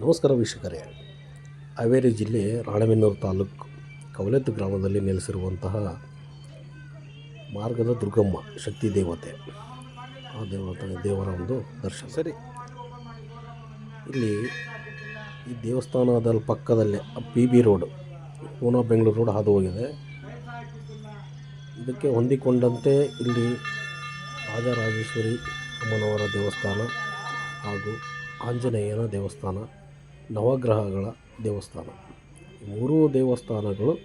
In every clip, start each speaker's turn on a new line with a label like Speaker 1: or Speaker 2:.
Speaker 1: ನಮಸ್ಕಾರ ವೀಕ್ಷಕರೇ. ಹಾವೇರಿ ಜಿಲ್ಲೆ ರಾಣೆಬೆನ್ನೂರು ತಾಲೂಕು ಕವಲೆತ್ತು ಗ್ರಾಮದಲ್ಲಿ ನೆಲೆಸಿರುವಂತಹ ಮಾರ್ಗದ ದುರ್ಗಮ್ಮ ಶಕ್ತಿ ದೇವತೆ. ಆ ದೇವತೆ ದೇವರ ಒಂದು ದರ್ಶನ.
Speaker 2: ಸರಿ.
Speaker 1: ಇಲ್ಲಿ ಈ ದೇವಸ್ಥಾನದ ಪಕ್ಕದಲ್ಲೇ P B road Poona Bengaluru road ಹಾದು ಹೋಗಿದೆ ಇದಕ್ಕೆ ಹೊಂದಿಕೊಂಡಂತೆ ಇಲ್ಲಿ ರಾಜರಾಜೇಶ್ವರಿ ಅಮ್ಮನವರ ದೇವಸ್ಥಾನ ಹಾಗೂ ಆಂಜನೇಯನ ದೇವಸ್ಥಾನ. ನವಗ್ರಹಗಳ ದೇವಸ್ಥಾನ. ಮೂರೂ ದೇವಸ್ಥಾನಗಳು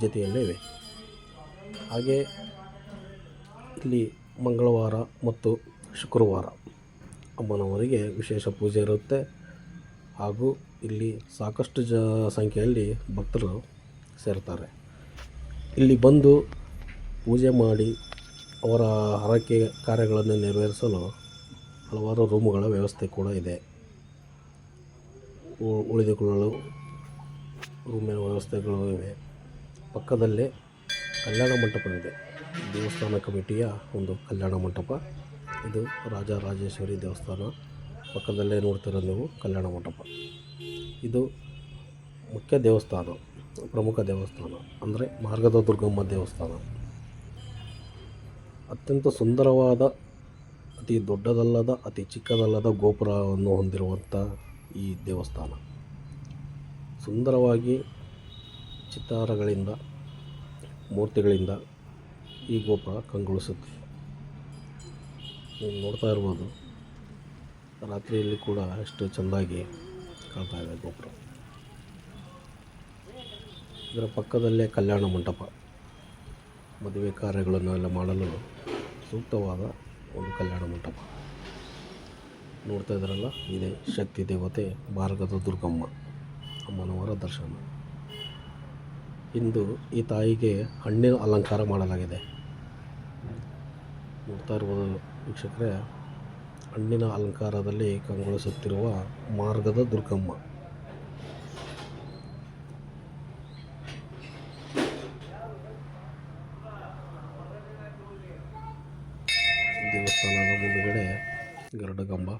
Speaker 1: ಜೊತೆಯಲ್ಲೇ ಇವೆ. ಹಾಗೆ ಇಲ್ಲಿ ಮಂಗಳವಾರ ಮತ್ತು ಶುಕ್ರವಾರ ಅಮ್ಮನವರಿಗೆ ವಿಶೇಷ ಪೂಜೆ ಇರುತ್ತೆ. ಹಾಗೂ ಇಲ್ಲಿ ಸಾಕಷ್ಟು ಜ ಸಂಖ್ಯೆಯಲ್ಲಿ ಭಕ್ತರು ಸೇರ್ತಾರೆ. ಇಲ್ಲಿ ಬಂದು ಪೂಜೆ ಮಾಡಿ ಅವರ ಹರಕೆ ಕಾರ್ಯಗಳನ್ನು ನೆರವೇರಿಸಲು ಹಲವಾರು ರೂಮುಗಳ ವ್ಯವಸ್ಥೆ ಕೂಡ ಇದೆ. ಉಳಿದುಕೊಳ್ಳಲು ರೂಮಿನ ವ್ಯವಸ್ಥೆಗಳು ಇವೆ. ಪಕ್ಕದಲ್ಲೇ ಕಲ್ಯಾಣ ಮಂಟಪವಿದೆ ದೇವಸ್ಥಾನ ಕಮಿಟಿಯ ಒಂದು ಕಲ್ಯಾಣ ಮಂಟಪ. ಇದು ರಾಜರಾಜೇಶ್ವರಿ ದೇವಸ್ಥಾನ. ಪಕ್ಕದಲ್ಲೇ ನೋಡ್ತಿರೋ ನೀವು ಕಲ್ಯಾಣ ಮಂಟಪ. ಇದು ಮುಖ್ಯ ದೇವಸ್ಥಾನ, ಪ್ರಮುಖ ದೇವಸ್ಥಾನ, ಅಂದರೆ ಮಾರ್ಗದ ದುರ್ಗಮ್ಮ ದೇವಸ್ಥಾನ. ಅತ್ಯಂತ ಸುಂದರವಾದ, ಅತಿ ದೊಡ್ಡದಲ್ಲದ, ಅತಿ ಚಿಕ್ಕದಲ್ಲದ ಗೋಪುರವನ್ನು ಹೊಂದಿರುವಂಥ ಈ ದೇವಸ್ಥಾನ. ಸುಂದರವಾಗಿ ಚಿತ್ತಾರಗಳಿಂದ, ಮೂರ್ತಿಗಳಿಂದ ಈ ಗೋಪುರ ಕಂಗೊಳಿಸುತ್ತೆ. ನೀವು ನೋಡ್ತಾ ಇರ್ಬೋದು, ರಾತ್ರಿಯಲ್ಲಿ ಕೂಡ ಅಷ್ಟು ಚೆಂದಾಗಿ ಕಾಣ್ತಾ ಇದೆ ಗೋಪುರ. ಇದರ ಪಕ್ಕದಲ್ಲೇ ಕಲ್ಯಾಣ ಮಂಟಪ. ಮದುವೆ ಕಾರ್ಯಗಳನ್ನು ಎಲ್ಲ ಮಾಡಲು ಸೂಕ್ತವಾದ ಒಂದು ಕಲ್ಯಾಣ ಮಂಟಪ. ನೋಡ್ತಾ ಇದ್ದಾರಲ್ಲ ಇದೆ ಶಕ್ತಿ ದೇವತೆ ಮಾರ್ಗದ ದುರ್ಗಮ್ಮ, ಅಮ್ಮನವರ ದರ್ಶನ. ಇಂದು ಈ ತಾಯಿಗೆ ಹಣ್ಣಿನ ಅಲಂಕಾರ ಮಾಡಲಾಗಿದೆ. ನೋಡ್ತಾ ಇರ್ಬೋದು ವೀಕ್ಷಕರೇ, ಹಣ್ಣಿನ ಅಲಂಕಾರದಲ್ಲಿ ಕಂಗೊಳಿಸುತ್ತಿರುವ ಮಾರ್ಗದ ದುರ್ಗಮ್ಮ. ದೇವಸ್ಥಾನದ ಮುಂದುಗಡೆ ಗರುಡ ಕಂಬ